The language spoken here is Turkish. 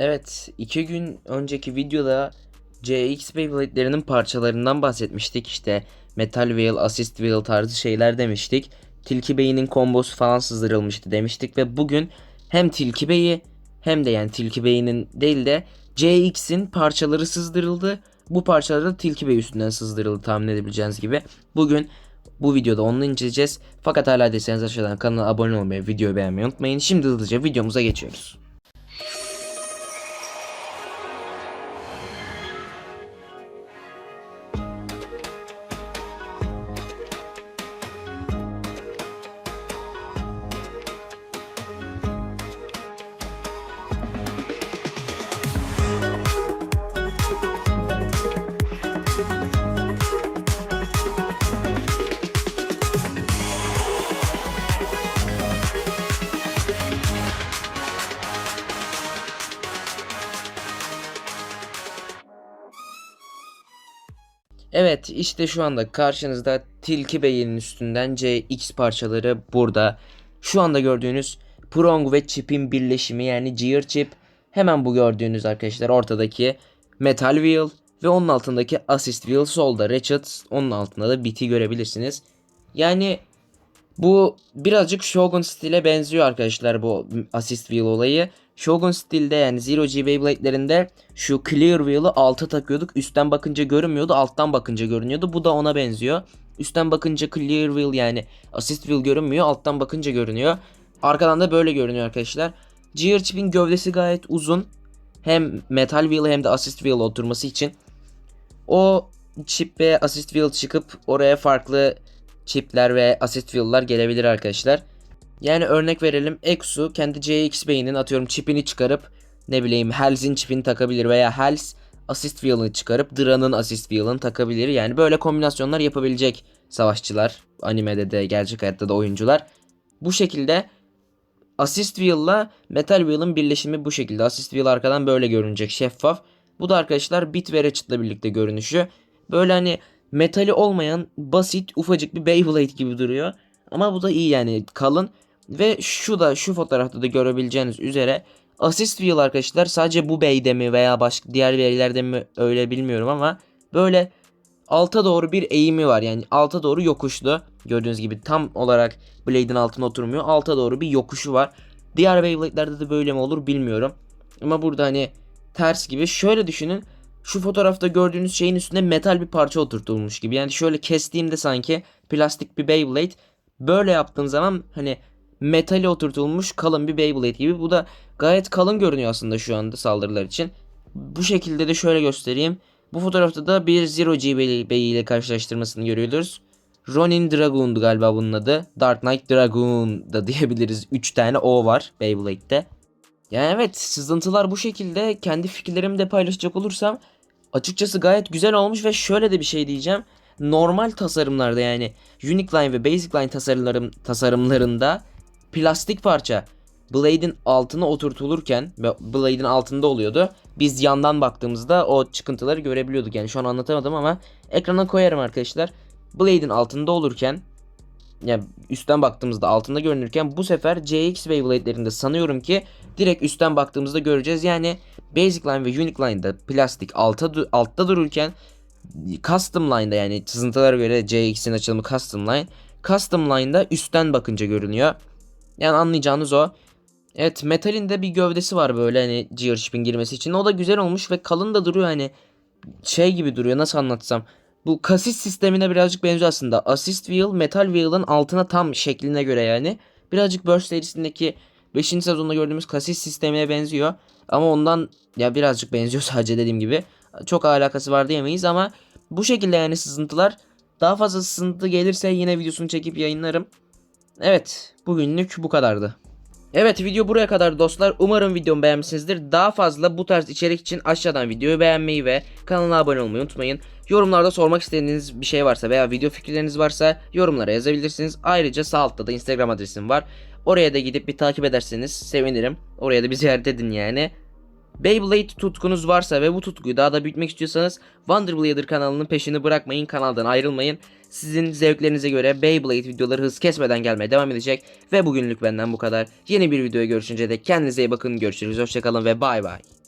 Evet, iki gün önceki videoda CX Beyblade'lerinin parçalarından bahsetmiştik. İşte Metal Wheel, Assist Wheel tarzı şeyler demiştik. Tilki Bey'in kombosu falan sızdırılmıştı demiştik ve bugün hem Tilki Bey'i hem de yani Tilki Bey'in değil de CX'in parçaları sızdırıldı. Bu parçalar da Tilki Bey üstünden sızdırıldı tahmin edebileceğiniz gibi. Bugün bu videoda onu inceleyeceğiz. Fakat hala değilseniz aşağıdan kanala abone olmayı, videoyu beğenmeyi unutmayın. Şimdi hızlıca videomuza geçiyoruz. Evet işte şu anda karşınızda Tilki Bey'in üstünden CX parçaları burada. Şu anda gördüğünüz Prong ve Chip'in birleşimi yani Gear Chip. Hemen bu gördüğünüz arkadaşlar ortadaki Metal Wheel ve onun altındaki Assist Wheel solda Ratchet onun altında da BT görebilirsiniz. Yani bu birazcık Shogun stile benziyor arkadaşlar bu assist wheel olayı. Shogun stilde yani Zero G Beyblade'lerinde şu clear wheel'ı alta takıyorduk. Üstten bakınca görünmüyordu, alttan bakınca görünüyordu. Bu da ona benziyor. Üstten bakınca clear wheel yani assist wheel görünmüyor, alttan bakınca görünüyor. Arkadan da böyle görünüyor arkadaşlar. Gear chip'in gövdesi gayet uzun. Hem metal wheel hem de assist wheel oturması için. O chip ve assist wheel çıkıp oraya farklı chipler ve assist wheel'lar gelebilir arkadaşlar. Yani örnek verelim Exu kendi CX Bey'inin atıyorum çipini çıkarıp ne bileyim Hells'in çipini takabilir veya Hells assist wheel'ını çıkarıp Dra'nın assist wheel'ını takabilir. Yani böyle kombinasyonlar yapabilecek savaşçılar animede de gerçek hayatta da oyuncular. Bu şekilde assist wheel'la metal wheel'ın birleşimi bu şekilde. Assist wheel arkadan böyle görünecek şeffaf. Bu da arkadaşlar bit ve ratchet'la birlikte görünüşü. Böyle hani metali olmayan basit ufacık bir Beyblade gibi duruyor. Ama bu da iyi yani kalın. Ve şu da şu fotoğrafta da görebileceğiniz üzere assist wheel arkadaşlar sadece bu beyde mi veya başka diğer beylerde mi öyle bilmiyorum ama böyle alta doğru bir eğimi var. Yani alta doğru yokuşlu. Gördüğünüz gibi tam olarak blade'in altına oturmuyor. Alta doğru bir yokuşu var. Diğer Beyblade'lerde de böyle mi olur bilmiyorum. Ama burada hani ters gibi. Şöyle düşünün. Şu fotoğrafta gördüğünüz şeyin üstüne metal bir parça oturtulmuş gibi. Yani şöyle kestiğimde sanki plastik bir Beyblade. Böyle yaptığım zaman hani metali oturtulmuş kalın bir Beyblade gibi. Bu da gayet kalın görünüyor aslında şu anda saldırılar için. Bu şekilde de şöyle göstereyim. Bu fotoğrafta da bir Zero G Bey ile karşılaştırmasını görüyoruz. Ronin Dragoon'du galiba bunun adı. Dark Knight Dragoon da diyebiliriz. 3 tane O var Beyblade'de. Yani evet sızıntılar bu şekilde kendi fikirlerimi de paylaşacak olursam açıkçası gayet güzel olmuş ve şöyle de bir şey diyeceğim. Normal tasarımlarda yani Unique Line ve Basic Line tasarımlarım, tasarımlarında plastik parça Blade'in altına oturtulurken Blade'in altında oluyordu. Biz yandan baktığımızda o çıkıntıları görebiliyorduk. Yani şu an anlatamadım ama ekrana koyarım arkadaşlar. Blade'in altında olurken yani üstten baktığımızda altında görünürken bu sefer CX Beyblade'lerinde sanıyorum ki direkt üstten baktığımızda göreceğiz. Yani Basic Line ve Unique Line'da plastik alta altta dururken Custom Line'da yani sızıntılara göre CX'in açılımı Custom Line. Custom Line'da üstten bakınca görünüyor. Yani anlayacağınız o. Evet metalin de bir gövdesi var böyle hani Gear Chip'in girmesi için. O da güzel olmuş ve kalın da duruyor hani şey gibi duruyor nasıl anlatsam. Bu kasis sistemine birazcık benziyor aslında. Assist wheel metal wheel'ın altına tam şekline göre yani. Birazcık Burst serisindeki 5. sezonda gördüğümüz kasis sistemine benziyor. Ama ondan ya birazcık benziyor sadece dediğim gibi. Çok alakası var diyemeyiz ama bu şekilde yani sızıntılar. Daha fazla sızıntı gelirse yine videosunu çekip yayınlarım. Evet bugünlük bu kadardı. Evet video buraya kadar dostlar. Umarım videomu beğenmişsinizdir. Daha fazla bu tarz içerik için aşağıdan videoyu beğenmeyi ve kanala abone olmayı unutmayın. Yorumlarda sormak istediğiniz bir şey varsa veya video fikirleriniz varsa yorumlara yazabilirsiniz. Ayrıca sağ altta da Instagram adresim var. Oraya da gidip bir takip ederseniz sevinirim. Oraya da bir ziyaret edin yani. Beyblade tutkunuz varsa ve bu tutkuyu daha da büyütmek istiyorsanız Wonder kanalının peşini bırakmayın, kanaldan ayrılmayın. Sizin zevklerinize göre Beyblade videoları hız kesmeden gelmeye devam edecek. Ve bugünlük benden bu kadar. Yeni bir videoya görüşünce de kendinize iyi bakın. Görüşürüz, hoşçakalın ve bay bay.